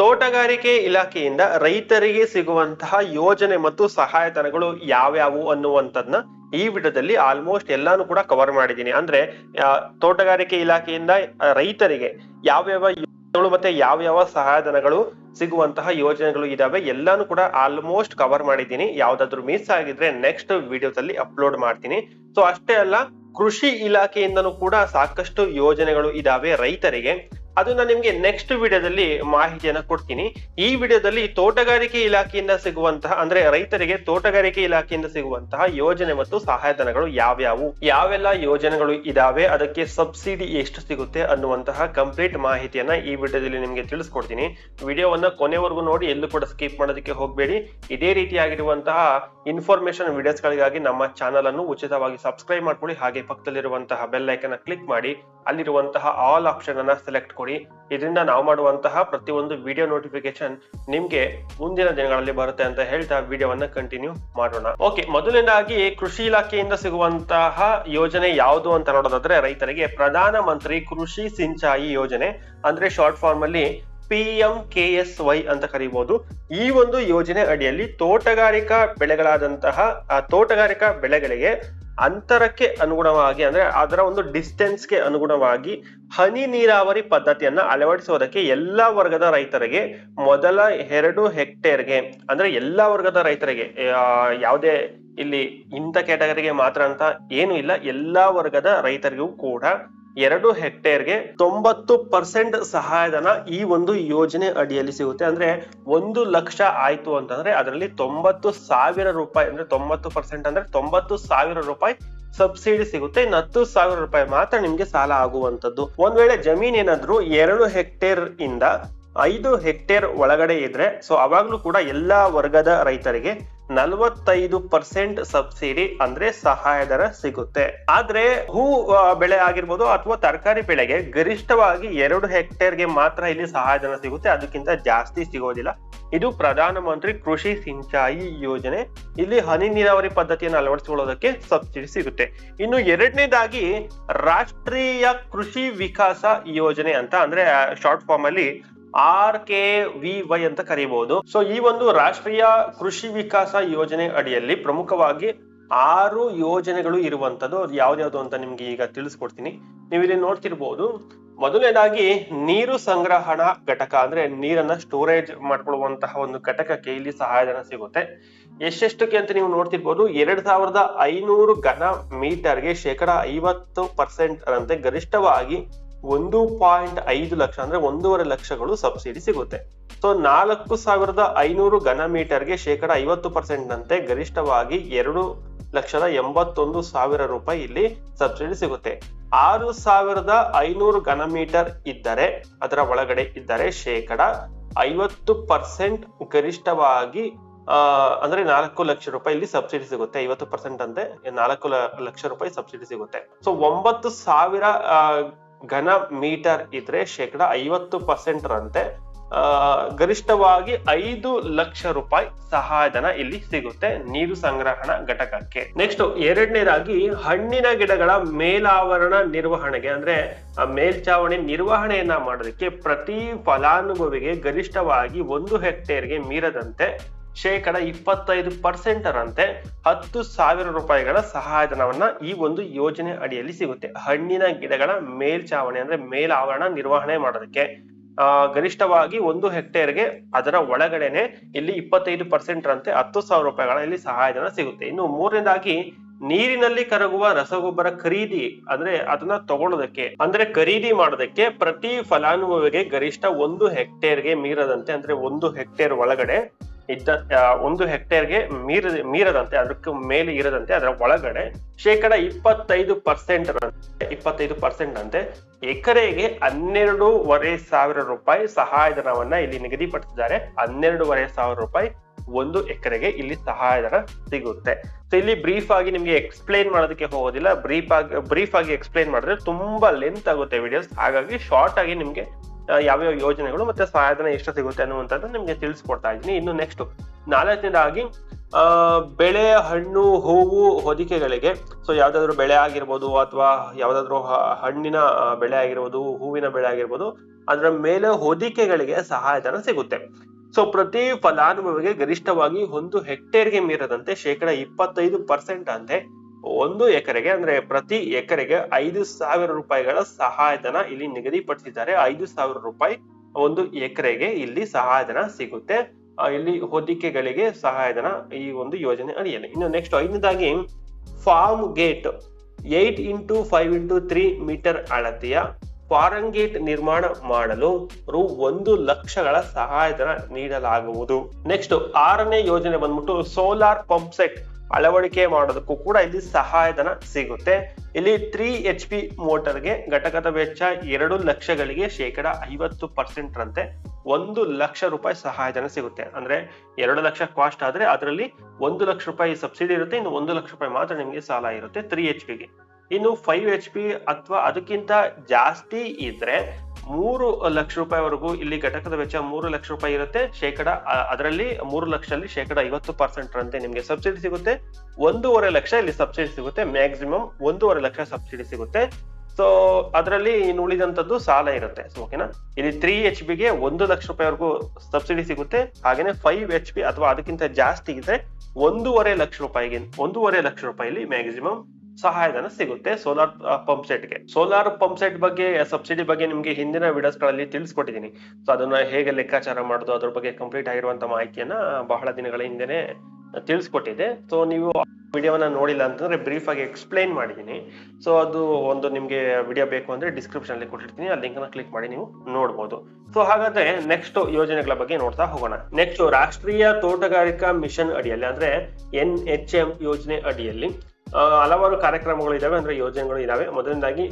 ತೋಟಗಾರಿಕೆ ಇಲಾಖೆಯಿಂದ ರೈತರಿಗೆ ಸಿಗುವಂತಹ ಯೋಜನೆ ಮತ್ತು ಸಹಾಯಧನಗಳು ಯಾವ್ಯಾವು ಅನ್ನುವಂಥದ್ನ ಈ ವಿಡಿಯೋದಲ್ಲಿ ಆಲ್ಮೋಸ್ಟ್ ಎಲ್ಲಾನು ಕೂಡ ಕವರ್ ಮಾಡಿದ್ದೀನಿ. ಅಂದ್ರೆ ತೋಟಗಾರಿಕೆ ಇಲಾಖೆಯಿಂದ ರೈತರಿಗೆ ಯಾವ್ಯಾವ ಮತ್ತೆ ಯಾವ್ಯಾವ ಸಹಾಯಧನಗಳು ಸಿಗುವಂತಹ ಯೋಜನೆಗಳು ಇದಾವೆ ಎಲ್ಲಾನು ಕೂಡ ಆಲ್ಮೋಸ್ಟ್ ಕವರ್ ಮಾಡಿದ್ದೀನಿ. ಯಾವ್ದಾದ್ರು ಮಿಸ್ ಆಗಿದ್ರೆ ನೆಕ್ಸ್ಟ್ ವಿಡಿಯೋದಲ್ಲಿ ಅಪ್ಲೋಡ್ ಮಾಡ್ತೀನಿ. ಸೊ ಅಷ್ಟೇ ಅಲ್ಲ, ಕೃಷಿ ಇಲಾಖೆಯಿಂದನೂ ಕೂಡ ಸಾಕಷ್ಟು ಯೋಜನೆಗಳು ಇದಾವೆ ರೈತರಿಗೆ. ಅದನ್ನ ನಿಮ್ಗೆ ನೆಕ್ಸ್ಟ್ ವಿಡಿಯೋದಲ್ಲಿ ಮಾಹಿತಿಯನ್ನು ಕೊಡ್ತೀನಿ. ಈ ವಿಡಿಯೋದಲ್ಲಿ ತೋಟಗಾರಿಕೆ ಇಲಾಖೆಯಿಂದ ಸಿಗುವಂತಹ, ಅಂದ್ರೆ ರೈತರಿಗೆ ತೋಟಗಾರಿಕೆ ಇಲಾಖೆಯಿಂದ ಸಿಗುವಂತಹ ಯೋಜನೆ ಮತ್ತು ಸಹಾಯಧನಗಳು ಯಾವ್ಯಾವು? ಯಾವೆಲ್ಲ ಯೋಜನೆಗಳು ಇದಾವೆ? ಅದಕ್ಕೆ ಸಬ್ಸಿಡಿ ಎಷ್ಟು ಸಿಗುತ್ತೆ ಅನ್ನುವಂತಹ ಕಂಪ್ಲೀಟ್ ಮಾಹಿತಿಯನ್ನ ಈ ವಿಡಿಯೋದಲ್ಲಿ ನಿಮ್ಗೆ ತಿಳಿಸ್ಕೊಡ್ತೀನಿ. ವಿಡಿಯೋವನ್ನ ಕೊನೆವರೆಗೂ ನೋಡಿ, ಎಲ್ಲೂ ಕೂಡ ಸ್ಕಿಪ್ ಮಾಡೋದಕ್ಕೆ ಹೋಗಬೇಡಿ. ಇದೇ ರೀತಿಯಾಗಿರುವಂತಹ ಇನ್ಫಾರ್ಮೇಶನ್ ವಿಡಿಯೋಸ್ಗಳಿಗಾಗಿ ನಮ್ಮ ಚಾನಲ್ ಅನ್ನು ಉಚಿತವಾಗಿ ಸಬ್ಸ್ಕ್ರೈಬ್ ಮಾಡ್ಕೊಳ್ಳಿ. ಹಾಗೆ ಪಕ್ಕದಲ್ಲಿರುವಂತಹ ಬೆಲ್ ಐಕನ್ ಕ್ಲಿಕ್ ಮಾಡಿ. ಅಲ್ಲಿರುವಂತಹ ಆಲ್ ಆಪ್ಷನ್ ಅನ್ನ ಸೆಲೆಕ್ಟ್ ಕೊಡಿ. ಇದರಿಂದ ನಾವು ಮಾಡುವಂತಹ ಪ್ರತಿಯೊಂದು ವಿಡಿಯೋ ನೋಟಿಫಿಕೇಶನ್ ನಿಮ್ಗೆ ಮುಂದಿನ ದಿನಗಳಲ್ಲಿ ಬರುತ್ತೆ ಅಂತ ಹೇಳ್ತಾ ವಿಡಿಯೋವನ್ನ ಕಂಟಿನ್ಯೂ ಮಾಡೋಣ. ಓಕೆ ಮೊದಲನೇದಾಗಿ ಕೃಷಿ ಇಲಾಖೆಯಿಂದ ಸಿಗುವಂತಹ ಯೋಜನೆ ಯಾವುದು ಅಂತ ನೋಡೋದಾದ್ರೆ ರೈತರಿಗೆ ಪ್ರಧಾನ ಮಂತ್ರಿ ಕೃಷಿ ಸಿಂಚಾಯಿ ಯೋಜನೆ, ಅಂದ್ರೆ ಶಾರ್ಟ್ ಫಾರ್ಮ್ ಅಲ್ಲಿ P M K S Y ಅಂತ ಕರೀಬಹುದು ಈ ಒಂದು ಯೋಜನೆ ಅಡಿಯಲ್ಲಿ ತೋಟಗಾರಿಕಾ ಬೆಳೆಗಳಾದಂತಹ ತೋಟಗಾರಿಕಾ ಬೆಳೆಗಳಿಗೆ ಅಂತರಕ್ಕೆ ಅನುಗುಣವಾಗಿ ಅಂದ್ರೆ ಅದರ ಒಂದು ಡಿಸ್ಟೆನ್ಸ್ಗೆ ಅನುಗುಣವಾಗಿ ಹನಿ ನೀರಾವರಿ ಪದ್ಧತಿಯನ್ನ ಅಳವಡಿಸುವುದಕ್ಕೆ ಎಲ್ಲಾ ವರ್ಗದ ರೈತರಿಗೆ ಮೊದಲ ಎರಡು ಹೆಕ್ಟೇರ್ಗೆ ಅಂದ್ರೆ ಎಲ್ಲಾ ವರ್ಗದ ರೈತರಿಗೆ ಯಾವುದೇ ಇಲ್ಲಿ ಇಂಥ ಕ್ಯಾಟಗರಿಗೆ ಮಾತ್ರ ಅಂತ ಏನು ಇಲ್ಲ, ಎಲ್ಲಾ ವರ್ಗದ ರೈತರಿಗೂ ಕೂಡ ಎರಡು ಹೆಕ್ಟೇರ್ಗೆ ತೊಂಬತ್ತು ಪರ್ಸೆಂಟ್ ಸಹಾಯಧನ ಈ ಒಂದು ಯೋಜನೆ ಅಡಿಯಲ್ಲಿ ಸಿಗುತ್ತೆ. ಅಂದ್ರೆ ಒಂದು ಲಕ್ಷ ಆಯ್ತು ಅಂತಂದ್ರೆ ಅದರಲ್ಲಿ ತೊಂಬತ್ತು ಸಾವಿರ ರೂಪಾಯಿ, ಅಂದ್ರೆ ತೊಂಬತ್ತು ಪರ್ಸೆಂಟ್ ಅಂದ್ರೆ ತೊಂಬತ್ತು ಸಾವಿರ ರೂಪಾಯಿ ಸಬ್ಸಿಡಿ ಸಿಗುತ್ತೆ. ಇನ್ನು ಹತ್ತು ಸಾವಿರ ರೂಪಾಯಿ ಮಾತ್ರ ನಿಮ್ಗೆ ಸಾಲ ಆಗುವಂತದ್ದು ಒಂದ್ ವೇಳೆ ಜಮೀನ್ ಏನಾದ್ರು ಎರಡು ಹೆಕ್ಟೇರ್ ಇಂದ ಐದು ಹೆಕ್ಟೇರ್ ಒಳಗಡೆ ಇದ್ರೆ, ಸೊ ಅವಾಗ್ಲೂ ಕೂಡ ಎಲ್ಲಾ ವರ್ಗದ ರೈತರಿಗೆ ನಲವತ್ತೈದು ಪರ್ಸೆಂಟ್ ಸಬ್ಸಿಡಿ ಅಂದ್ರೆ ಸಹಾಯಧನ ಸಿಗುತ್ತೆ. ಆದ್ರೆ ಹೂ ಬೆಳೆ ಆಗಿರ್ಬೋದು ಅಥವಾ ತರಕಾರಿ ಬೆಳೆಗೆ ಗರಿಷ್ಠವಾಗಿ ಎರಡು ಹೆಕ್ಟೇರ್ಗೆ ಮಾತ್ರ ಇಲ್ಲಿ ಸಹಾಯಧನ ಸಿಗುತ್ತೆ. ಅದಕ್ಕಿಂತ ಜಾಸ್ತಿ ಸಿಗೋದಿಲ್ಲ. ಇದು ಪ್ರಧಾನ ಮಂತ್ರಿ ಕೃಷಿ ಸಿಂಚಾಯಿ ಯೋಜನೆ. ಇಲ್ಲಿ ಹನಿ ನೀರಾವರಿ ಪದ್ಧತಿಯನ್ನು ಅಳವಡಿಸಿಕೊಳ್ಳೋದಕ್ಕೆ ಸಬ್ಸಿಡಿ ಸಿಗುತ್ತೆ. ಇನ್ನು ಎರಡನೇದಾಗಿ ರಾಷ್ಟ್ರೀಯ ಕೃಷಿ ವಿಕಾಸ ಯೋಜನೆ ಅಂತ ಅಂದ್ರೆ ಶಾರ್ಟ್ ಫಾರ್ಮ್ ಅಲ್ಲಿ ಆರ್ ಕೆ ವಿ ವೈ ಅಂತ ಕರೀಬಹುದು. ಸೊ ಈ ಒಂದು ರಾಷ್ಟ್ರೀಯ ಕೃಷಿ ವಿಕಾಸ ಯೋಜನೆ ಅಡಿಯಲ್ಲಿ ಪ್ರಮುಖವಾಗಿ ಆರು ಯೋಜನೆಗಳು ಇರುವಂತದ್ದು. ಯಾವ್ದ್ಯಾವ್ದು ಅಂತ ನಿಮ್ಗೆ ಈಗ ತಿಳಿಸ್ಕೊಡ್ತೀನಿ. ನೀವು ಇಲ್ಲಿ ನೋಡ್ತಿರ್ಬೋದು. ಮೊದಲನೇದಾಗಿ ನೀರು ಸಂಗ್ರಹಣಾ ಘಟಕ ಅಂದ್ರೆ ನೀರನ್ನ ಸ್ಟೋರೇಜ್ ಮಾಡ್ಕೊಳ್ಳುವಂತಹ ಒಂದು ಘಟಕಕ್ಕೆ ಇಲ್ಲಿ ಸಹಾಯಧನ ಸಿಗುತ್ತೆ. ಎಷ್ಟೆಷ್ಟಕ್ಕೆ ಅಂತ ನೀವು ನೋಡ್ತಿರ್ಬೋದು, ಎರಡ್ ಸಾವಿರದ ಐನೂರು ಘನ ಮೀಟರ್ಗೆ ಶೇಕಡ ಐವತ್ತು ಪರ್ಸೆಂಟ್ ಅಂತೆ ಗರಿಷ್ಠವಾಗಿ ಒಂದು ಪಾಯಿಂಟ್ ಐದು ಲಕ್ಷ ಅಂದ್ರೆ ಒಂದೂವರೆ ಲಕ್ಷಗಳು ಸಬ್ಸಿಡಿ ಸಿಗುತ್ತೆ. ಸೊ ನಾಲ್ಕು ಸಾವಿರದ ಐನೂರು ಘನ ಮೀಟರ್ಗೆ ಶೇಕಡ ಐವತ್ತು ಪರ್ಸೆಂಟ್ ನಂತೆ ಗರಿಷ್ಠವಾಗಿ ಎರಡು ಲಕ್ಷದ ಎಂಬತ್ತೊಂದು ಸಾವಿರ ರೂಪಾಯಿ ಇಲ್ಲಿ ಸಬ್ಸಿಡಿ ಸಿಗುತ್ತೆ. ಆರು ಸಾವಿರದ ಐನೂರು ಘನ ಮೀಟರ್ ಇದ್ದರೆ, ಅದರ ಒಳಗಡೆ ಇದ್ದರೆ ಶೇಕಡ ಐವತ್ತು ಪರ್ಸೆಂಟ್ ಗರಿಷ್ಠವಾಗಿ ಅಂದ್ರೆ ನಾಲ್ಕು ಲಕ್ಷ ರೂಪಾಯಿ ಇಲ್ಲಿ ಸಬ್ಸಿಡಿ ಸಿಗುತ್ತೆ. ಐವತ್ತು ಪರ್ಸೆಂಟ್ ಅಂತೆ ನಾಲ್ಕು ಲಕ್ಷ ರೂಪಾಯಿ ಸಬ್ಸಿಡಿ ಸಿಗುತ್ತೆ. ಸೊ ಒಂಬತ್ತು ಸಾವಿರ ಘನ ಮೀಟರ್ ಇದ್ರೆ ಶೇಕಡ ಐವತ್ತು ಪರ್ಸೆಂಟ್ ರಂತೆ ಗರಿಷ್ಠವಾಗಿ ಐದು ಲಕ್ಷ ರೂಪಾಯಿ ಸಹಾಯಧನ ಇಲ್ಲಿ ಸಿಗುತ್ತೆ ನೀರು ಸಂಗ್ರಹಣಾ ಘಟಕಕ್ಕೆ. ನೆಕ್ಸ್ಟ್ ಎರಡನೇದಾಗಿ ಹಣ್ಣಿನ ಗಿಡಗಳ ಮೇಲಾವರಣ ನಿರ್ವಹಣೆಗೆ, ಅಂದ್ರೆ ಮೇಲ್ಚಾವಣಿ ನಿರ್ವಹಣೆಯನ್ನ ಮಾಡೋದಕ್ಕೆ ಪ್ರತಿ ಫಲಾನುಭವಿಗೆ ಗರಿಷ್ಠವಾಗಿ ಒಂದು ಹೆಕ್ಟೇರ್ಗೆ ಮೀರದಂತೆ ಶೇಕಡ ಇಪ್ಪತ್ತೈದು ಪರ್ಸೆಂಟರಂತೆ ಹತ್ತು ಸಾವಿರ ರೂಪಾಯಿಗಳ ಸಹಾಯಧನವನ್ನ ಈ ಒಂದು ಯೋಜನೆ ಅಡಿಯಲ್ಲಿ ಸಿಗುತ್ತೆ. ಹಣ್ಣಿನ ಗಿಡಗಳ ಮೇಲ್ಚಾವಣಿ ಅಂದ್ರೆ ಮೇಲಾವರಣ ನಿರ್ವಹಣೆ ಮಾಡೋದಕ್ಕೆ. ಆ, ಗರಿಷ್ಠವಾಗಿ ಒಂದು ಹೆಕ್ಟೇರ್ಗೆ ಅದರ ಒಳಗಡೆನೆ ಇಲ್ಲಿ ಇಪ್ಪತ್ತೈದು ಪರ್ಸೆಂಟ್ ರಂತೆ ಹತ್ತು ಸಾವಿರ ರೂಪಾಯಿಗಳ ಇಲ್ಲಿ ಸಹಾಯಧನ ಸಿಗುತ್ತೆ. ಇನ್ನು ಮೂರನೇದಾಗಿ ನೀರಿನಲ್ಲಿ ಕರಗುವ ರಸಗೊಬ್ಬರ ಖರೀದಿ ಅಂದ್ರೆ ಅದನ್ನ ತಗೊಳ್ಳೋದಕ್ಕೆ ಅಂದ್ರೆ ಖರೀದಿ ಮಾಡೋದಕ್ಕೆ ಪ್ರತಿ ಫಲಾನುಭವಿಗೆ ಗರಿಷ್ಠ ಒಂದು ಹೆಕ್ಟೇರ್ಗೆ ಮೀರದಂತೆ ಅಂದ್ರೆ ಒಂದು ಹೆಕ್ಟೇರ್ ಒಳಗಡೆ ಇದ್ದ ಒಂದು ಹೆಕ್ಟೇರ್ಗೆ ಮೀರ ಮೀರದಂತೆ, ಅದಕ್ಕೆ ಮೇಲೆ ಇರದಂತೆ, ಅದರ ಒಳಗಡೆ ಶೇಕಡ ಇಪ್ಪತ್ತೈದು ಪರ್ಸೆಂಟ್ ಇಪ್ಪತ್ತೈದು ಪರ್ಸೆಂಟ್ ಅಂತೆ ಎಕರೆಗೆ ಹನ್ನೆರಡೂವರೆ ಸಾವಿರ ರೂಪಾಯಿ ಸಹಾಯಧನವನ್ನ ಇಲ್ಲಿ ನಿಗದಿಪಡಿಸಿದ್ದಾರೆ. ಹನ್ನೆರಡೂವರೆ ಸಾವಿರ ರೂಪಾಯಿ ಒಂದು ಎಕರೆಗೆ ಇಲ್ಲಿ ಸಹಾಯಧನ ಸಿಗುತ್ತೆ. ಸೊ ಇಲ್ಲಿ ಬ್ರೀಫ್ ಆಗಿ ನಿಮ್ಗೆ ಎಕ್ಸ್ಪ್ಲೈನ್ ಮಾಡೋದಕ್ಕೆ ಹೋಗೋದಿಲ್ಲ. ಬ್ರೀಫ್ ಆಗಿ ಬ್ರೀಫ್ ಆಗಿ ಎಕ್ಸ್ಪ್ಲೈನ್ ಮಾಡಿದ್ರೆ ತುಂಬಾ ಲೆಂತ್ ಆಗುತ್ತೆ ವಿಡಿಯೋಸ್ ಹಾಗಾಗಿ ಶಾರ್ಟ್ ಆಗಿ ನಿಮ್ಗೆ ಯಾವ್ಯಾವ ಯೋಜನೆಗಳು ಮತ್ತೆ ಸಹಾಯಧನ ಎಷ್ಟು ಸಿಗುತ್ತೆ ಅನ್ನುವಂಥದ್ದು ನಿಮ್ಗೆ ತಿಳಿಸ್ಕೊಡ್ತಾ ಇದ್ದೀನಿ. ಇನ್ನು ನೆಕ್ಸ್ಟ್ ನಾಲ್ಕನೇದಾಗಿ ಬೆಳೆ, ಹಣ್ಣು, ಹೂವು ಹೊದಿಕೆಗಳಿಗೆ ಸೊ ಯಾವ್ದಾದ್ರು ಬೆಳೆ ಆಗಿರ್ಬೋದು ಅಥವಾ ಯಾವ್ದಾದ್ರು ಹಣ್ಣಿನ ಬೆಳೆ ಆಗಿರ್ಬೋದು, ಹೂವಿನ ಬೆಳೆ ಆಗಿರ್ಬೋದು, ಅದರ ಮೇಲೆ ಹೊದಿಕೆಗಳಿಗೆ ಸಹಾಯಧನ ಸಿಗುತ್ತೆ. ಸೊ ಪ್ರತಿ ಫಲಾನುಭವಿಗೆ ಗರಿಷ್ಠವಾಗಿ ಒಂದು ಹೆಕ್ಟೇರ್ಗೆ ಮೀರದಂತೆ ಶೇಕಡ ಇಪ್ಪತ್ತೈದು ಪರ್ಸೆಂಟ್ ಅಂತೆ ಒಂದು ಎಕರೆಗೆ ಅಂದ್ರೆ ಪ್ರತಿ ಎಕರೆಗೆ ಐದು ಸಾವಿರ ರೂಪಾಯಿಗಳ ಸಹಾಯಧನ ಇಲ್ಲಿ ನಿಗದಿಪಡಿಸಿದ್ದಾರೆ. ಐದು ಸಾವಿರ ರೂಪಾಯಿ ಒಂದು ಎಕರೆಗೆ ಇಲ್ಲಿ ಸಹಾಯಧನ ಸಿಗುತ್ತೆ. ಇಲ್ಲಿ ಹೊದಿಕೆಗಳಿಗೆ ಸಹಾಯಧನ ಈ ಒಂದು ಯೋಜನೆ ಅಡಿಯಲ್ಲಿ. ಇನ್ನು next ಐದನೇದಾಗಿ farm gate eight into five into three metre ಅಳತೆಯ ಫಾರಂ ಗೇಟ್ ನಿರ್ಮಾಣ ಮಾಡಲು ರು ಒಂದು ಲಕ್ಷಗಳ ಸಹಾಯಧನ ನೀಡಲಾಗುವುದು. ನೆಕ್ಸ್ಟ್ ಆರನೇ ಯೋಜನೆ ಬಂದ್ಬಿಟ್ಟು ಸೋಲಾರ್ ಪಂಪ್ ಸೆಟ್ ಅಳವಡಿಕೆ ಮಾಡೋದಕ್ಕೂ ಕೂಡ ಇಲ್ಲಿ ಸಹಾಯಧನ ಸಿಗುತ್ತೆ. ಇಲ್ಲಿ ತ್ರೀ ಎಚ್ ಪಿ ಮೋಟರ್ಗೆ ಘಟಕದ ವೆಚ್ಚ ಎರಡು ಲಕ್ಷಗಳಿಗೆ ಶೇಕಡ ಐವತ್ತು ಪರ್ಸೆಂಟ್ ರಂತೆ ಒಂದು ಲಕ್ಷ ರೂಪಾಯಿ ಸಹಾಯಧನ ಸಿಗುತ್ತೆ. ಅಂದ್ರೆ ಎರಡು ಲಕ್ಷ ಕಾಸ್ಟ್ ಆದ್ರೆ ಅದರಲ್ಲಿ ಒಂದು ಲಕ್ಷ ರೂಪಾಯಿ ಸಬ್ಸಿಡಿ ಇರುತ್ತೆ, ಇನ್ನು ಒಂದು ಲಕ್ಷ ರೂಪಾಯಿ ಮಾತ್ರ ನಿಮಗೆ ಸಾಲ ಇರುತ್ತೆ ತ್ರೀ ಎಚ್ ಪಿಗೆ ಇನ್ನು ಫೈವ್ ಎಚ್ ಪಿ ಅಥವಾ ಅದಕ್ಕಿಂತ ಜಾಸ್ತಿ ಇದ್ರೆ ಮೂರು ಲಕ್ಷ ರೂಪಾಯಿವರೆಗೂ ಇಲ್ಲಿ ಘಟಕದ ವೆಚ್ಚ ಮೂರು ಲಕ್ಷ ರೂಪಾಯಿ ಇರುತ್ತೆ. ಶೇಕಡ ಅದರಲ್ಲಿ ಮೂರು ಲಕ್ಷದಲ್ಲಿ ಶೇಕಡ ಐವತ್ತು ಪರ್ಸೆಂಟ್ ರಂತೆ ನಿಮಗೆ ಸಬ್ಸಿಡಿ ಸಿಗುತ್ತೆ. ಒಂದೂವರೆ ಲಕ್ಷ ಇಲ್ಲಿ ಸಬ್ಸಿಡಿ ಸಿಗುತ್ತೆ. ಮ್ಯಾಕ್ಸಿಮಮ್ ಒಂದೂವರೆ ಲಕ್ಷ ಸಬ್ಸಿಡಿ ಸಿಗುತ್ತೆ. ಸೊ ಅದರಲ್ಲಿ ಇನ್ನು ಉಳಿದಂತದ್ದು ಸಾಲ ಇರುತ್ತೆ. ಸೊ ಓಕೆನಾ ಇಲ್ಲಿ ತ್ರೀ ಎಚ್ಗೆ ಒಂದು ಲಕ್ಷ ರೂಪಾಯಿವರೆಗೂ ಸಬ್ಸಿಡಿ ಸಿಗುತ್ತೆ. ಹಾಗೇನೆ ಫೈವ್ ಎಚ್ ಪಿ ಅಥವಾ ಅದಕ್ಕಿಂತ ಜಾಸ್ತಿ ಇದ್ರೆ ಒಂದೂವರೆ ಲಕ್ಷ ರೂಪಾಯಿಗೆ, ಒಂದೂವರೆ ಲಕ್ಷ ರೂಪಾಯಿಲಿ ಮ್ಯಾಕ್ಸಿಮಮ್ ಸಹಾಯಧನ ಸಿಗುತ್ತೆ ಸೋಲಾರ್ ಪಂಪ್ ಸೆಟ್ಗೆ. ಸೋಲಾರ್ ಪಂಪ್ ಸೆಟ್ ಬಗ್ಗೆ ಸಬ್ಸಿಡಿ ಬಗ್ಗೆ ನಿಮ್ಗೆ ಹಿಂದಿನ ವಿಡಿಯೋಸ್ಗಳಲ್ಲಿ ತಿಳಿಸ್ಕೊಟ್ಟಿದ್ದೀನಿ. ಸೊ ಅದನ್ನ ಹೇಗೆ ಲೆಕ್ಕಾಚಾರ ಮಾಡೋದು, ಅದ್ರ ಬಗ್ಗೆ ಕಂಪ್ಲೀಟ್ ಆಗಿರುವಂತ ಮಾಹಿತಿಯನ್ನ ಬಹಳ ದಿನಗಳ ಹಿಂದೆನೆ ತಿಳಿಸ್ಕೊಟ್ಟಿದೆ ಸೊ ನೀವು ವಿಡಿಯೋನ ನೋಡಿಲ್ಲ ಅಂತಂದ್ರೆ ಬ್ರೀಫ್ ಆಗಿ ಎಕ್ಸ್ಪ್ಲೈನ್ ಮಾಡಿದ್ದೀನಿ. ಸೊ ಅದು ಒಂದು ನಿಮ್ಗೆ ವಿಡಿಯೋ ಬೇಕು ಅಂದ್ರೆ ಡಿಸ್ಕ್ರಿಪ್ಷನ್ ಅಲ್ಲಿ ಕೊಟ್ಟಿರ್ತೀನಿ. ಆ ಲಿಂಕ್ನ ಕ್ಲಿಕ್ ಮಾಡಿ ನೀವು ನೋಡಬಹುದು ಸೊ ಹಾಗಾದ್ರೆ ನೆಕ್ಸ್ಟ್ ಯೋಜನೆಗಳ ಬಗ್ಗೆ ನೋಡ್ತಾ ಹೋಗೋಣ. ನೆಕ್ಸ್ಟ್ ರಾಷ್ಟ್ರೀಯ ತೋಟಗಾರಿಕಾ ಮಿಷನ್ ಅಡಿಯಲ್ಲಿ, ಅಂದ್ರೆ ಎನ್ ಎಚ್ ಎಂ ಯೋಜನೆ ಅಡಿಯಲ್ಲಿ ಹಲವಾರು ಕಾರ್ಯಕ್ರಮಗಳು ಇದಾವೆ, ಅಂದ್ರೆ ಯೋಜನೆಗಳು ಇದಾವೆ. ಮೊದಲನೇದಾಗಿ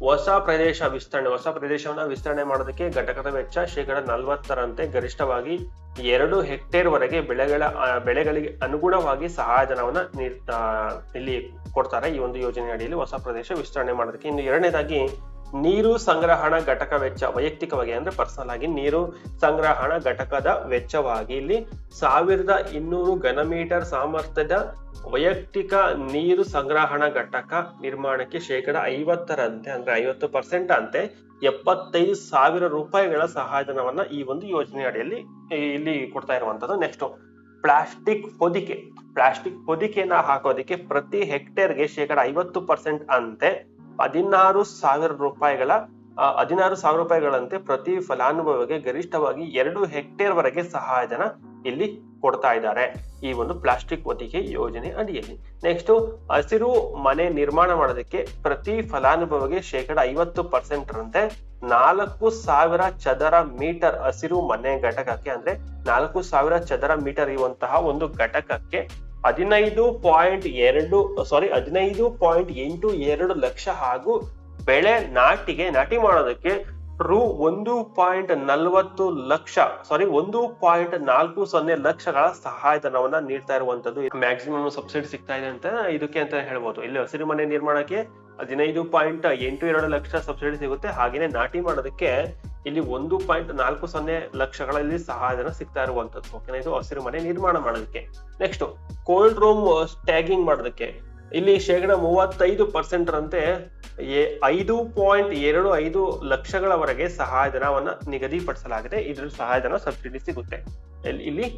ಹೊಸ ಪ್ರದೇಶ ವಿಸ್ತರಣೆ, ಹೊಸ ಪ್ರದೇಶವನ್ನ ವಿಸ್ತರಣೆ ಮಾಡೋದಕ್ಕೆ ಘಟಕದ ವೆಚ್ಚ ಶೇಕಡ ನಲವತ್ತರಂತೆ ಗರಿಷ್ಠವಾಗಿ ಎರಡು ಹೆಕ್ಟೇರ್ ವರೆಗೆ ಬೆಳೆಗಳ ಬೆಳೆಗಳಿಗೆ ಅನುಗುಣವಾಗಿ ಸಹಾಯಧನವನ್ನ ನೀಡ್ ಇಲ್ಲಿ ಕೊಡ್ತಾರೆ ಈ ಒಂದು ಯೋಜನೆ ಅಡಿಯಲ್ಲಿ ಹೊಸ ಪ್ರದೇಶ ವಿಸ್ತರಣೆ ಮಾಡೋದಕ್ಕೆ. ಇನ್ನು ಎರಡನೇದಾಗಿ ನೀರು ಸಂಗ್ರಹಣಾ ಘಟಕ ವೆಚ್ಚ ವೈಯಕ್ತಿಕವಾಗಿ ಅಂದ್ರೆ ಪರ್ಸನಲ್ ಆಗಿ ನೀರು ಸಂಗ್ರಹಣ ಘಟಕದ ವೆಚ್ಚವಾಗಿ ಇಲ್ಲಿ ಸಾವಿರದ ಇನ್ನೂರು ಘನಮೀಟರ್ ಸಾಮರ್ಥ್ಯದ ವೈಯಕ್ತಿಕ ನೀರು ಸಂಗ್ರಹಣಾ ಘಟಕ ನಿರ್ಮಾಣಕ್ಕೆ ಶೇಕಡ ಐವತ್ತರಂತೆ, ಅಂದ್ರೆ ಐವತ್ತು ಪರ್ಸೆಂಟ್ ಅಂತೆ, ಎಪ್ಪತ್ತೈದು ಸಾವಿರ ರೂಪಾಯಿಗಳ ಸಹಾಯಧನವನ್ನ ಈ ಒಂದು ಯೋಜನೆ ಅಡಿಯಲ್ಲಿ ಇಲ್ಲಿ ಕೊಡ್ತಾ ಇರುವಂತದ್ದು ನೆಕ್ಸ್ಟ್ ಪ್ಲಾಸ್ಟಿಕ್ ಹೊದಿಕೆ. ಪ್ಲಾಸ್ಟಿಕ್ ಹೊದಿಕೆನ ಹಾಕೋದಿಕ್ಕೆ ಪ್ರತಿ ಹೆಕ್ಟೇರ್ಗೆ ಶೇಕಡ ಐವತ್ತು ಪರ್ಸೆಂಟ್ ಅಂತೆ, ಹದಿನಾರು ಸಾವಿರ ರೂಪಾಯಿಗಳ ಹದಿನಾರು ಸಾವಿರ ರೂಪಾಯಿಗಳಂತೆ ಪ್ರತಿ ಫಲಾನುಭವಿಗೆ ಗರಿಷ್ಠವಾಗಿ ಎರಡು ಹೆಕ್ಟೇರ್ ವರೆಗೆ ಸಹಾಯಧನ ಇಲ್ಲಿ ಕೊಡ್ತಾ ಇದ್ದಾರೆ ಈ ಒಂದು ಪ್ಲಾಸ್ಟಿಕ್ ಹೊದಿಕೆ ಯೋಜನೆ ಅಡಿಯಲ್ಲಿ. ನೆಕ್ಸ್ಟ್ ಹಸಿರು ಮನೆ ನಿರ್ಮಾಣ ಮಾಡೋದಕ್ಕೆ ಪ್ರತಿ ಫಲಾನುಭವಿಗೆ ಶೇಕಡ ಐವತ್ತು ಪರ್ಸೆಂಟ್ ರಂತೆ ನಾಲ್ಕು ಸಾವಿರ ಚದರ ಮೀಟರ್ ಹಸಿರು ಮನೆ ಘಟಕಕ್ಕೆ ಅಂದ್ರೆ ನಾಲ್ಕು ಸಾವಿರ ಚದರ ಮೀಟರ್ ಇರುವಂತಹ ಒಂದು ಘಟಕಕ್ಕೆ ಹದಿನೈದು ಪಾಯಿಂಟ್ ಎರಡು ಸಾರಿ ಹದಿನೈದು ಪಾಯಿಂಟ್ ಎಂಟು ಎರಡು ಲಕ್ಷ ಹಾಗೂ ಬೆಳೆ ನಾಟಿಗೆ ನಾಟಿ ಮಾಡೋದಕ್ಕೆ ರು ಒಂದು ಪಾಯಿಂಟ್ ನಲವತ್ತು ಲಕ್ಷ ಸಾರಿ ಒಂದು ಪಾಯಿಂಟ್ ನಾಲ್ಕು ಸೊನ್ನೆ ಲಕ್ಷಗಳ ಸಹಾಯಧನವನ್ನ ನೀಡ್ತಾ ಇರುವಂತದ್ದು ಮ್ಯಾಕ್ಸಿಮಮ್ ಸಬ್ಸಿಡಿ ಸಿಗ್ತಾ ಇದೆ ಅಂತ ಇದಕ್ಕೆ ಅಂತ ಹೇಳ್ಬೋದು. ಇಲ್ಲಿ ಹಸಿರು ಮನೆ ನಿರ್ಮಾಣಕ್ಕೆ ಹದಿನೈದು ಪಾಯಿಂಟ್ ಎಂಟು ಎರಡು ಲಕ್ಷ ಸಬ್ಸಿಡಿ ಸಿಗುತ್ತೆ. ಹಾಗೇನೆ ನಾಟಿ ಮಾಡೋದಕ್ಕೆ ಇಲ್ಲಿ ಒಂದು ಪಾಯಿಂಟ್ ನಾಲ್ಕು ಸೊನ್ನೆ ಲಕ್ಷಗಳಲ್ಲಿ ಸಹಾಯಧನ ಸಿಗ್ತಾ ಇರುವಂತದ್ದು. ಓಕೆನಾ ಇದು ಹಸಿರು ಮನೆ ನಿರ್ಮಾಣ ಮಾಡೋದಕ್ಕೆ. ನೆಕ್ಸ್ಟ್ ಕೋಲ್ಡ್ ರೂಮ್ ಟ್ಯಾಗಿಂಗ್ ಮಾಡೋದಕ್ಕೆ. ಇಲ್ಲಿ ಶೇಕಡ ಮೂವತ್ತೈದು ಪರ್ಸೆಂಟ್ ರಂತೆ ಐದು ಪಾಯಿಂಟ್ ಎರಡು ಐದು ಲಕ್ಷಗಳವರೆಗೆ ಸಹಾಯಧನವನ್ನ ನಿಗದಿಪಡಿಸಲಾಗಿದೆ. ಇದ್ರ ಸಹಾಯಧನ ಸಬ್ಸಿಡಿ ಸಿಗುತ್ತೆ. ಇಲ್ಲಿ-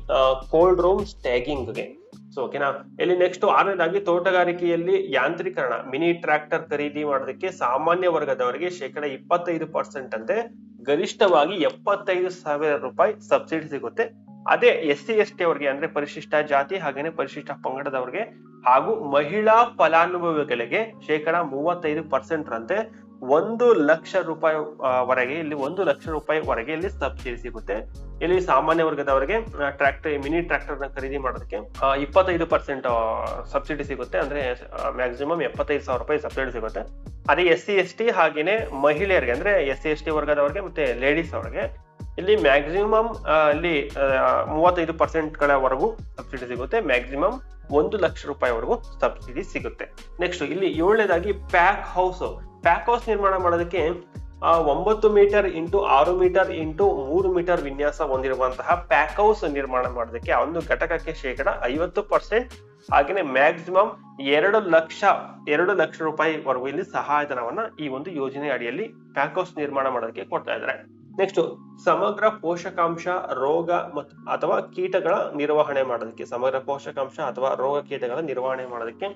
ಕೋಲ್ಡ್ ರೂಮ್ ಟ್ಯಾಗಿಂಗ್ಗೆ ಸೊ ಓಕೆನಾ ಇಲ್ಲಿ ನೆಕ್ಸ್ಟ್ ಆರನೇದಾಗಿ ತೋಟಗಾರಿಕೆಯಲ್ಲಿ ಯಾಂತ್ರೀಕರಣ, ಮಿನಿ ಟ್ರ್ಯಾಕ್ಟರ್ ಖರೀದಿ ಮಾಡೋದಕ್ಕೆ ಸಾಮಾನ್ಯ ವರ್ಗದವರಿಗೆ ಶೇಕಡ ಇಪ್ಪತ್ತೈದು ಪರ್ಸೆಂಟ್ ಅಂತೆ. ಗರಿಷ್ಠವಾಗಿ ಎಪ್ಪತ್ತೈದು ಸಾವಿರ ರೂಪಾಯಿ ಸಬ್ಸಿಡಿ ಸಿಗುತ್ತೆ. ಅದೇ ಎಸ್ ಸಿ ಎಸ್ ಟಿ ಅವರಿಗೆ ಅಂದ್ರೆ ಪರಿಶಿಷ್ಟ ಜಾತಿ ಹಾಗೇನೆ ಪರಿಶಿಷ್ಟ ಪಂಗಡದವರಿಗೆ ಹಾಗೂ ಮಹಿಳಾ ಫಲಾನುಭವಿಗಳಿಗೆ ಶೇಕಡಾ ಮೂವತ್ತೈದು ಪರ್ಸೆಂಟ್ ರಂತೆ ಒಂದು ಲಕ್ಷ ರೂಪಾಯಿ ವರೆಗೆ ಇಲ್ಲಿ ಒಂದು ಲಕ್ಷ ರೂಪಾಯಿ ವರೆಗೆ ಇಲ್ಲಿ ಸಬ್ಸಿಡಿ ಸಿಗುತ್ತೆ. ಇಲ್ಲಿ ಸಾಮಾನ್ಯ ವರ್ಗದವರಿಗೆ ಟ್ರ್ಯಾಕ್ಟರ್ ಮಿನಿ ಟ್ರ್ಯಾಕ್ಟರ್ನ ಖರೀದಿ ಮಾಡೋದಕ್ಕೆ ಇಪ್ಪತ್ತೈದು ಪರ್ಸೆಂಟ್ ಸಬ್ಸಿಡಿ ಸಿಗುತ್ತೆ. ಅಂದ್ರೆ ಮ್ಯಾಕ್ಸಿಮಮ್ ಎಪ್ಪತ್ತೈದು ಸಾವಿರ ರೂಪಾಯಿ ಸಬ್ಸಿಡಿ ಸಿಗುತ್ತೆ. ಅದೇ ಎಸ್ ಸಿ ಎಸ್ ಟಿ ಹಾಗೇನೆ ಮಹಿಳೆಯರಿಗೆ ಅಂದ್ರೆ ಎಸ್ ಸಿ ಎಸ್ ಟಿ ವರ್ಗದವರಿಗೆ ಮತ್ತೆ ಲೇಡೀಸ್ ಅವರಿಗೆ ಇಲ್ಲಿ ಮ್ಯಾಕ್ಸಿಮಮ್ ಇಲ್ಲಿ ಆ, ಮೂವತ್ತೈದು ಪರ್ಸೆಂಟ್ ಗಳವರೆಗೂ ಸಬ್ಸಿಡಿ ಸಿಗುತ್ತೆ. ಮ್ಯಾಕ್ಸಿಮಮ್ ಒಂದು ಲಕ್ಷ ರೂಪಾಯಿವರೆಗೂ ಸಬ್ಸಿಡಿ ಸಿಗುತ್ತೆ. ನೆಕ್ಸ್ಟ್ ಇಲ್ಲಿ ಏಳನೇದಾಗಿ ಪ್ಯಾಕ್ ಹೌಸ್ ಪ್ಯಾಕ್ ಹೌಸ್ ನಿರ್ಮಾಣ ಮಾಡೋದಕ್ಕೆ ಒಂಬತ್ತು ಮೀಟರ್ ಇಂಟು ಆರು ಮೀಟರ್ ಇಂಟು ಮೂರು ಮೀಟರ್ ವಿನ್ಯಾಸ ಹೊಂದಿರುವಂತಹ ಪ್ಯಾಕ್ ಹೌಸ್ ನಿರ್ಮಾಣ ಮಾಡೋದಕ್ಕೆ ಒಂದು ಘಟಕಕ್ಕೆ ಶೇಕಡ ಐವತ್ತು ಪರ್ಸೆಂಟ್ ಹಾಗೆಯೇ ಮ್ಯಾಕ್ಸಿಮಮ್ ಎರಡು ಲಕ್ಷ ಎರಡು ಲಕ್ಷ ರೂಪಾಯಿ ವರೆಗೂ ಇಲ್ಲಿ ಸಹಾಯಧನವನ್ನ ಈ ಒಂದು ಯೋಜನೆ ಅಡಿಯಲ್ಲಿ ಪ್ಯಾಕ್ ಹೌಸ್ ನಿರ್ಮಾಣ ಮಾಡೋದಕ್ಕೆ ಕೊಡ್ತಾ ಇದ್ದಾರೆ. ನೆಕ್ಸ್ಟ್ ಸಮಗ್ರ ಪೋಷಕಾಂಶ, ರೋಗ ಮತ್ತು ಅಥವಾ ಕೀಟಗಳ ನಿರ್ವಹಣೆ ಮಾಡೋದಕ್ಕೆ, ಸಮಗ್ರ ಪೋಷಕಾಂಶ ಅಥವಾ ರೋಗ ಕೀಟಗಳ ನಿರ್ವಹಣೆ ಮಾಡೋದಕ್ಕೆ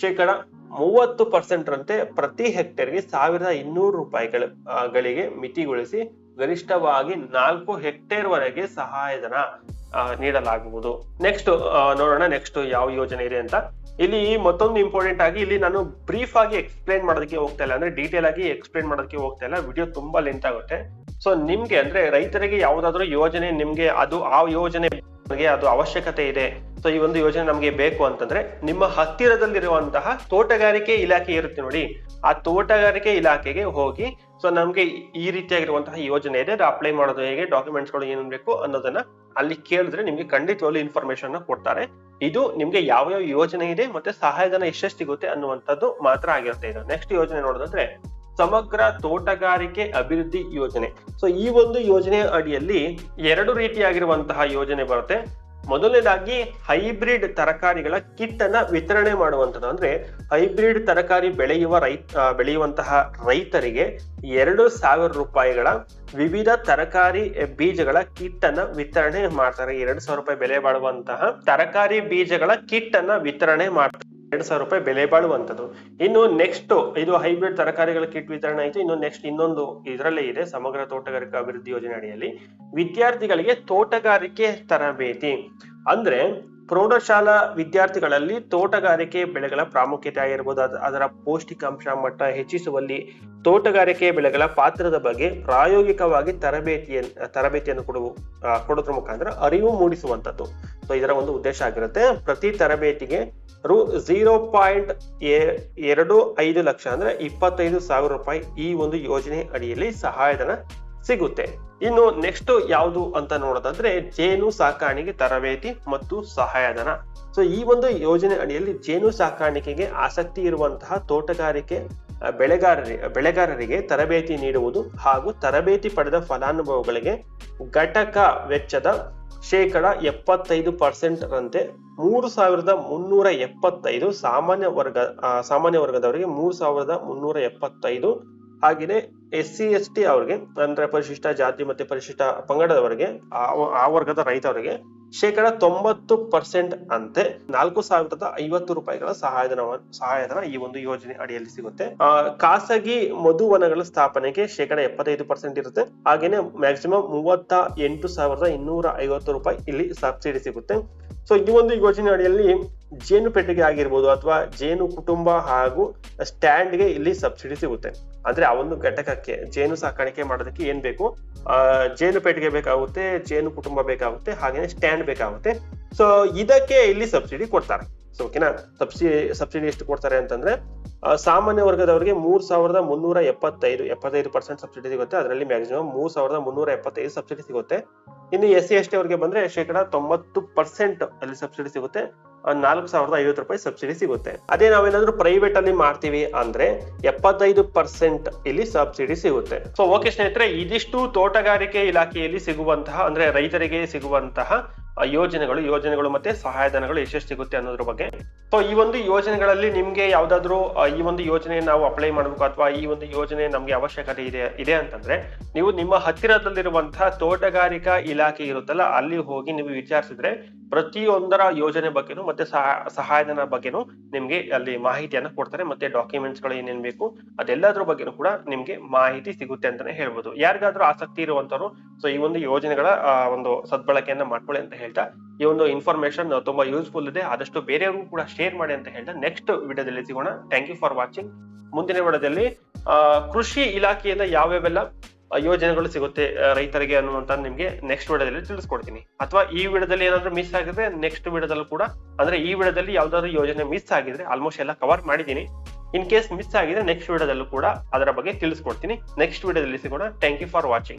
ಶೇಕಡ ಮೂವತ್ತು ಪರ್ಸೆಂಟ್ ರಂತೆ ಪ್ರತಿ ಹೆಕ್ಟೇರ್ಗೆ ಸಾವಿರದ ಇನ್ನೂರು ರೂಪಾಯಿಗಳ ಆ, ಗಳಿಗೆ ಮಿತಿಗೊಳಿಸಿ ಗರಿಷ್ಠವಾಗಿ ನಾಲ್ಕು ಹೆಕ್ಟೇರ್ ವರೆಗೆ ಸಹಾಯಧನ ನೀಡಲಾಗುವುದು. ನೆಕ್ಸ್ಟ್ ನೋಡೋಣ ನೆಕ್ಸ್ಟ್ ಯಾವ ಯೋಜನೆ ಇದೆ ಅಂತ. ಇಲ್ಲಿ ಮತ್ತೊಂದು ಇಂಪಾರ್ಟೆಂಟ್ ಆಗಿ ಇಲ್ಲಿ ನಾನು ಬ್ರೀಫ್ ಆಗಿ ಎಕ್ಸ್ಪ್ಲೈನ್ ಮಾಡೋದಕ್ಕೆ ಹೋಗ್ತಾ ಇಲ್ಲ. ಅಂದ್ರೆ ಡೀಟೇಲ್ ಆಗಿ ಎಕ್ಸ್ಪ್ಲೈನ್ ಮಾಡೋದಕ್ಕೆ ಹೋಗ್ತಾ ಇಲ್ಲ. ವಿಡಿಯೋ ತುಂಬಾ ಲೆಂತ್ ಆಗುತ್ತೆ. ಸೊ ನಿಮ್ಗೆ ಅಂದ್ರೆ ರೈತರಿಗೆ ಯಾವ್ದಾದ್ರು ಯೋಜನೆ ನಿಮ್ಗೆ ಅದು ಆ ಯೋಜನೆ ಅದು ಅವಶ್ಯಕತೆ ಇದೆ. ಸೊ ಈ ಒಂದು ಯೋಜನೆ ನಮಗೆ ಬೇಕು ಅಂತಂದ್ರೆ ನಿಮ್ಮ ಹತ್ತಿರದಲ್ಲಿರುವಂತಹ ತೋಟಗಾರಿಕೆ ಇಲಾಖೆ ಇರುತ್ತೆ ನೋಡಿ. ಆ ತೋಟಗಾರಿಕೆ ಇಲಾಖೆಗೆ ಹೋಗಿ ಸೊ ನಮ್ಗೆ ಈ ರೀತಿಯಾಗಿರುವಂತಹ ಯೋಜನೆ ಇದೆ. ಅದು ಅಪ್ಲೈ ಮಾಡೋದು ಹೇಗೆ ಡಾಕ್ಯುಮೆಂಟ್ಸ್ಗಳು ಏನ್ ಬೇಕು ಅನ್ನೋದನ್ನ ಅಲ್ಲಿ ಕೇಳಿದ್ರೆ ನಿಮ್ಗೆ ಖಂಡಿತವಾಗ್ಲೂ ಇನ್ಫಾರ್ಮೇಶನ್ ಕೊಡ್ತಾರೆ. ಇದು ನಿಮ್ಗೆ ಯಾವ ಯಾವ ಯೋಜನೆ ಇದೆ ಮತ್ತೆ ಸಹಾಯಧನ ಎಷ್ಟೆಷ್ಟು ಸಿಗುತ್ತೆ ಅನ್ನುವಂಥದ್ದು ಮಾತ್ರ ಆಗಿರುತ್ತೆ ಇದು. ನೆಕ್ಸ್ಟ್ ಯೋಜನೆ ನೋಡೋದಂದ್ರೆ ಸಮಗ್ರ ತೋಟಗಾರಿಕೆ ಅಭಿವೃದ್ಧಿ ಯೋಜನೆ. ಸೊ ಈ ಒಂದು ಯೋಜನೆ ಅಡಿಯಲ್ಲಿ ಎರಡು ರೀತಿಯಾಗಿರುವಂತಹ ಯೋಜನೆ ಬರುತ್ತೆ. ಮೊದಲನೇದಾಗಿ ಹೈಬ್ರಿಡ್ ತರಕಾರಿಗಳ ಕಿಟ್ ಅನ್ನ ವಿತರಣೆ ಮಾಡುವಂಥದ್ದು. ಅಂದ್ರೆ ಹೈಬ್ರಿಡ್ ತರಕಾರಿ ಬೆಳೆಯುವ ರೈತ ಬೆಳೆಯುವಂತಹ ರೈತರಿಗೆ ಎರಡು ಸಾವಿರ ರೂಪಾಯಿಗಳ ವಿವಿಧ ತರಕಾರಿ ಬೀಜಗಳ ಕಿಟ್ ಅನ್ನ ವಿತರಣೆ ಮಾಡ್ತಾರೆ. ಎರಡು ಸಾವಿರ ರೂಪಾಯಿ ಬೆಲೆ ಬಾಳುವಂತಹ ತರಕಾರಿ ಬೀಜಗಳ ಕಿಟ್ ಅನ್ನ ವಿತರಣೆ ಮಾಡ್ತಾರೆ. ಎರಡು ಸಾವಿರ ರೂಪಾಯಿ ಬೆಲೆ ಬಾಳುವಂಥದ್ದು. ಇನ್ನು ನೆಕ್ಸ್ಟ್ ಇದು ಹೈಬ್ರಿಡ್ ತರಕಾರಿಗಳ ಕಿಟ್ ವಿತರಣೆ ಆಯ್ತು. ಇನ್ನು ನೆಕ್ಸ್ಟ್ ಇನ್ನೊಂದು ಇದರಲ್ಲೇ ಇದೆ, ಸಮಗ್ರ ತೋಟಗಾರಿಕಾ ಅಭಿವೃದ್ಧಿ ಯೋಜನೆ ಅಡಿಯಲ್ಲಿ. ವಿದ್ಯಾರ್ಥಿಗಳಿಗೆ ತೋಟಗಾರಿಕೆ ತರಬೇತಿ. ಅಂದ್ರೆ ಪ್ರೌಢಶಾಲಾ ವಿದ್ಯಾರ್ಥಿಗಳಲ್ಲಿ ತೋಟಗಾರಿಕೆ ಬೆಳೆಗಳ ಪ್ರಾಮುಖ್ಯತೆ ಆಗಿರ್ಬೋದು. ಅದ- ಅದರ ಪೌಷ್ಟಿಕಾಂಶ ಮಟ್ಟ ಹೆಚ್ಚಿಸುವಲ್ಲಿ ತೋಟಗಾರಿಕೆ ಬೆಳೆಗಳ ಪಾತ್ರದ ಬಗ್ಗೆ ಪ್ರಾಯೋಗಿಕವಾಗಿ ತರಬೇತಿಯನ್ನು ತರಬೇತಿಯನ್ನು ಕೊಡುವ ಕೊಡೋದ್ರ ಮುಖಾಂತರ ಅರಿವು ಮೂಡಿಸುವಂಥದ್ದು. ಸೊ ಇದರ ಒಂದು ಉದ್ದೇಶ ಆಗಿರುತ್ತೆ. ಪ್ರತಿ ತರಬೇತಿಗೆ ರು ಝೀರೋ ಪಾಯಿಂಟ್ ಎರಡು ಐದು ಲಕ್ಷ ಅಂದ್ರೆ ಇಪ್ಪತ್ತೈದು ಸಾವಿರ ರೂಪಾಯಿ ಈ ಒಂದು ಯೋಜನೆ ಅಡಿಯಲ್ಲಿ ಸಹಾಯಧನ ಸಿಗುತ್ತೆ. ಇನ್ನು ನೆಕ್ಸ್ಟ್ ಯಾವುದು ಅಂತ ನೋಡೋದಾದ್ರೆ ಜೇನು ಸಾಕಾಣಿಕೆ ತರಬೇತಿ ಮತ್ತು ಸಹಾಯಧನ. ಸೊ ಈ ಒಂದು ಯೋಜನೆ ಅಡಿಯಲ್ಲಿ ಜೇನು ಸಾಕಾಣಿಕೆಗೆ ಆಸಕ್ತಿ ಇರುವಂತಹ ತೋಟಗಾರಿಕೆ ಬೆಳೆಗಾರರಿ ಬೆಳೆಗಾರರಿಗೆ ತರಬೇತಿ ನೀಡುವುದು ಹಾಗೂ ತರಬೇತಿ ಪಡೆದ ಫಲಾನುಭವಿಗಳಿಗೆ ಘಟಕ ವೆಚ್ಚದ ಶೇಕಡ ಎಪ್ಪತ್ತೈದು ಪರ್ಸೆಂಟ್ ರಂತೆ ಮೂರು ಸಾವಿರದ ಮುನ್ನೂರ ಎಪ್ಪತ್ತೈದು ಸಾಮಾನ್ಯ ವರ್ಗ ಸಾಮಾನ್ಯ ವರ್ಗದವರಿಗೆ ಮೂರು ಸಾವಿರದ ಮುನ್ನೂರ ಎಪ್ಪತ್ತೈದು ಹಾಗೆಯೇ ಎಸ್ ಸಿ, ಎಸ್ ಟಿ ಅವ್ರಿಗೆ, ಅಂದ್ರೆ ಪರಿಶಿಷ್ಟ ಜಾತಿ ಮತ್ತೆ ಪರಿಶಿಷ್ಟ ಪಂಗಡದವರಿಗೆ, ಆ ವರ್ಗದ ರೈತವರಿಗೆ ಶೇಕಡ ತೊಂಬತ್ತು ಪರ್ಸೆಂಟ್ ಅಂತೆ ನಾಲ್ಕು ಸಾವಿರದ ಐವತ್ತು ರೂಪಾಯಿಗಳ ಸಹಾಯಧನ ಸಹಾಯಧನ ಈ ಒಂದು ಯೋಜನೆ ಅಡಿಯಲ್ಲಿ ಸಿಗುತ್ತೆ. ಖಾಸಗಿ ಮಧುವನಗಳ ಸ್ಥಾಪನೆಗೆ ಶೇಕಡ ಎಪ್ಪತ್ತೈದು ಪರ್ಸೆಂಟ್ ಇರುತ್ತೆ. ಹಾಗೇನೆ ಮ್ಯಾಕ್ಸಿಮಮ್ ಮೂವತ್ತ ಎಂಟು ಸಾವಿರದ ಇನ್ನೂರ ಐವತ್ತು ರೂಪಾಯಿ ಇಲ್ಲಿ ಸಬ್ಸಿಡಿ ಸಿಗುತ್ತೆ. ಸೊ ಈ ಒಂದು ಯೋಜನೆ ಅಡಿಯಲ್ಲಿ ಜೇನು ಪೆಟ್ಟಿಗೆ ಆಗಿರ್ಬೋದು ಅಥವಾ ಜೇನು ಕುಟುಂಬ ಹಾಗೂ ಸ್ಟ್ಯಾಂಡ್ಗೆ ಇಲ್ಲಿ ಸಬ್ಸಿಡಿ ಸಿಗುತ್ತೆ. ಅಂದ್ರೆ ಆ ಒಂದು ಘಟಕಕ್ಕೆ ಜೇನು ಸಾಕಾಣಿಕೆ ಮಾಡೋದಕ್ಕೆ ಏನ್ ಬೇಕು? ಜೇನು ಪೆಟ್ಟಿಗೆ ಬೇಕಾಗುತ್ತೆ, ಜೇನು ಕುಟುಂಬ ಬೇಕಾಗುತ್ತೆ, ಹಾಗೇನೆ ಸ್ಟ್ಯಾಂಡ್ ಬೇಕಾಗುತ್ತೆ. ಸೊ ಇದಕ್ಕೆ ಇಲ್ಲಿ ಸಬ್ಸಿಡಿ ಕೊಡ್ತಾರೆ. ಸೊ ಓಕೆನಾ? ಸಬ್ಸಿಡಿ ಸಬ್ಸಿಡಿ ಎಷ್ಟು ಕೊಡ್ತಾರೆ ಅಂತಂದ್ರೆ ಸಾಮಾನ್ಯ ವರ್ಗದವರಿಗೆ ಮೂರ್ ಸಾವಿರದ ಮುನ್ನೂರ ಎಪ್ಪತ್ತೈದು ಎಪ್ಪತ್ತೈದು ಪರ್ಸೆಂಟ್ ಸಬ್ಸಿಡಿ ಸಿಗುತ್ತೆ. ಅದರಲ್ಲಿ ಮ್ಯಾಕ್ಸಿಮಮ್ ಮೂರ್ ಸಾವಿರದ ಮುನ್ನೂರ ಎಪ್ಪತ್ತೈದು ಸಬ್ಸಿಡಿ ಸಿಗುತ್ತೆ. ಇನ್ನು ಎಸ್ ಸಿ ಎಸ್ ಟಿ ಅವರಿಗೆ ಬಂದ್ರೆ ಶೇಕಡ ತೊಂಬತ್ತು ಪರ್ಸೆಂಟ್ ಅಲ್ಲಿ ಸಬ್ಸಿಡಿ ಸಿಗುತ್ತೆ. ನಾಲ್ಕು ಸಾವಿರದ ಐವತ್ತು ರೂಪಾಯಿ ಸಬ್ಸಿಡಿ ಸಿಗುತ್ತೆ. ಅದೇ ನಾವೇನಾದ್ರೂ ಪ್ರೈವೇಟ್ ಅಲ್ಲಿ ಮಾಡ್ತೀವಿ ಅಂದ್ರೆ ಎಪ್ಪತ್ತೈದು ಪರ್ಸೆಂಟ್ ಇಲ್ಲಿ ಸಬ್ಸಿಡಿ ಸಿಗುತ್ತೆ. ಸೊ ಓಕೆ ಸ್ನೇಹಿತರೆ, ಇದಿಷ್ಟು ತೋಟಗಾರಿಕೆ ಇಲಾಖೆಯಲ್ಲಿ ಸಿಗುವಂತಹ, ಅಂದ್ರೆ ರೈತರಿಗೆ ಸಿಗುವಂತಹ ಯೋಜನೆಗಳು ಯೋಜನೆಗಳು ಮತ್ತೆ ಸಹಾಯಧನಗಳು ಎಷ್ಟೆಷ್ಟು ಸಿಗುತ್ತೆ ಅನ್ನೋದ್ರ ಬಗ್ಗೆ. ಸೊ ಈ ಒಂದು ಯೋಜನೆಗಳಲ್ಲಿ ನಿಮ್ಗೆ ಯಾವ್ದಾದ್ರು ಈ ಒಂದು ಯೋಜನೆ ನಾವು ಅಪ್ಲೈ ಮಾಡಬೇಕು ಅಥವಾ ಈ ಒಂದು ಯೋಜನೆ ನಮ್ಗೆ ಅವಶ್ಯಕತೆ ಇದೆ ಇದೆ ಅಂತಂದ್ರೆ, ನೀವು ನಿಮ್ಮ ಹತ್ತಿರದಲ್ಲಿರುವಂತಹ ತೋಟಗಾರಿಕಾ ಇಲಾಖೆ ಇರುತ್ತಲ್ಲ, ಅಲ್ಲಿ ಹೋಗಿ ನೀವು ವಿಚಾರಿಸಿದ್ರೆ ಪ್ರತಿಯೊಂದರ ಯೋಜನೆ ಬಗ್ಗೆನೂ ಮತ್ತೆ ಸಹ- ಸಹಾಯಧನ ಬಗ್ಗೆನೂ ನಿಮ್ಗೆ ಅಲ್ಲಿ ಮಾಹಿತಿಯನ್ನ ಕೊಡ್ತಾರೆ, ಮತ್ತೆ ಡಾಕ್ಯುಮೆಂಟ್ಸ್ಗಳು ಏನೇನ್ ಬೇಕು, ಅದೆಲ್ಲದ್ರ ಬಗ್ಗೆನೂ ಕೂಡ ನಿಮ್ಗೆ ಮಾಹಿತಿ ಸಿಗುತ್ತೆ ಅಂತಾನೆ ಹೇಳ್ಬೋದು. ಯಾರಿಗಾದ್ರೂ ಆಸಕ್ತಿ ಇರುವಂತವ್ರು ಸೊ ಈ ಒಂದು ಯೋಜನೆಗಳ ಒಂದು ಸದ್ಬಳಕೆಯನ್ನ ಮಾಡ್ಕೊಳ್ಳಿ ಅಂತ ಹೇಳ್ತಾ, ಈ ಒಂದು ಇನ್ಫಾರ್ಮೇಶನ್ ತುಂಬಾ ಯೂಸ್ಫುಲ್ ಇದೆ. ಆದಷ್ಟು ಬೇರೆಯವ್ರಿಗೂ ಕೂಡ ಶೇರ್ ಮಾಡಿ ಅಂತ ಹೇಳ್ತಾ ನೆಕ್ಸ್ಟ್ ವಿಡಿಯೋದಲ್ಲಿ ಸಿಗೋಣ. ಥ್ಯಾಂಕ್ ಯು ಫಾರ್ ವಾಚಿಂಗ್ ಮುಂದಿನ ವಿಡಿಯೋದಲ್ಲಿ ಕೃಷಿ ಇಲಾಖೆಯಿಂದ ಯಾವ್ಯಾವೆಲ್ಲ ಯೋಜನೆಗಳು ಸಿಗುತ್ತೆ ರೈತರಿಗೆ ಅನ್ನುವಂತ ನಿಮ್ಗೆ ನೆಕ್ಸ್ಟ್ ವಿಡಿಯೋದಲ್ಲಿ ತಿಳಿಸ್ಕೊಡ್ತೀನಿ. ಅಥವಾ ಈ ವಿಡಿಯೋದಲ್ಲಿ ಏನಾದ್ರೂ ಮಿಸ್ ಆಗಿದ್ರೆ ನೆಕ್ಸ್ಟ್ ವಿಡಿಯೋದಲ್ಲೂ ಕೂಡ, ಅಂದ್ರೆ ಈ ವಿಡಿಯೋದಲ್ಲಿ ಯಾವ್ದಾದ್ರು ಯೋಜನೆ ಮಿಸ್ ಆಗಿದ್ರೆ ಆಲ್ಮೋಸ್ಟ್ ಎಲ್ಲ ಕವರ್ ಮಾಡಿದ್ದೀನಿ. ಇನ್ ಕೇಸ್ ಮಿಸ್ ಆಗಿದೆ ನೆಕ್ಸ್ಟ್ ವಿಡಿಯೋದಲ್ಲೂ ಕೂಡ ಅದರ ಬಗ್ಗೆ ತಿಳಿಸ್ಕೊಡ್ತೀನಿ. ನೆಕ್ಸ್ಟ್ ವಿಡಿಯೋದಲ್ಲಿ ಸಿಗೋಣ. Thank you for watching